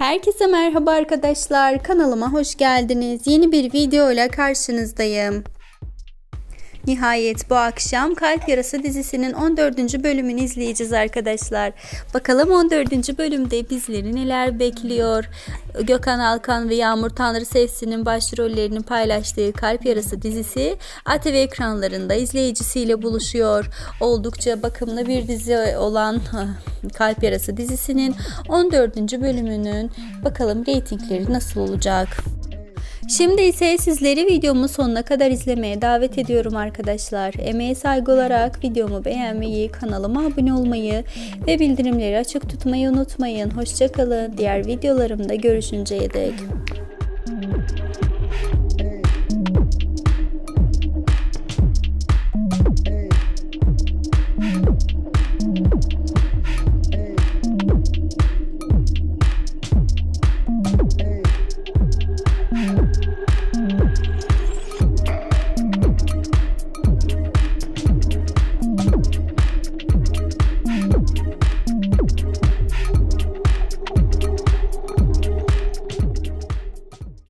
Herkese merhaba arkadaşlar. Kanalıma hoş geldiniz. Yeni bir video ile karşınızdayım. Nihayet bu akşam Kalp Yarası dizisinin 14. bölümünü izleyeceğiz arkadaşlar. Bakalım 14. bölümde bizleri neler bekliyor? Gökhan Alkan ve Yağmur Tanrı Sevsin'in başrollerini paylaştığı Kalp Yarası dizisi ATV ekranlarında izleyicisiyle buluşuyor. Oldukça bakımlı bir dizi olan Kalp Yarası dizisinin 14. bölümünün bakalım reytingleri nasıl olacak? Şimdi ise sizleri videomun sonuna kadar izlemeye davet ediyorum arkadaşlar. Emeğe saygı olarak videomu beğenmeyi, kanalıma abone olmayı ve bildirimleri açık tutmayı unutmayın. Hoşçakalın. Diğer videolarımda görüşünceye dek.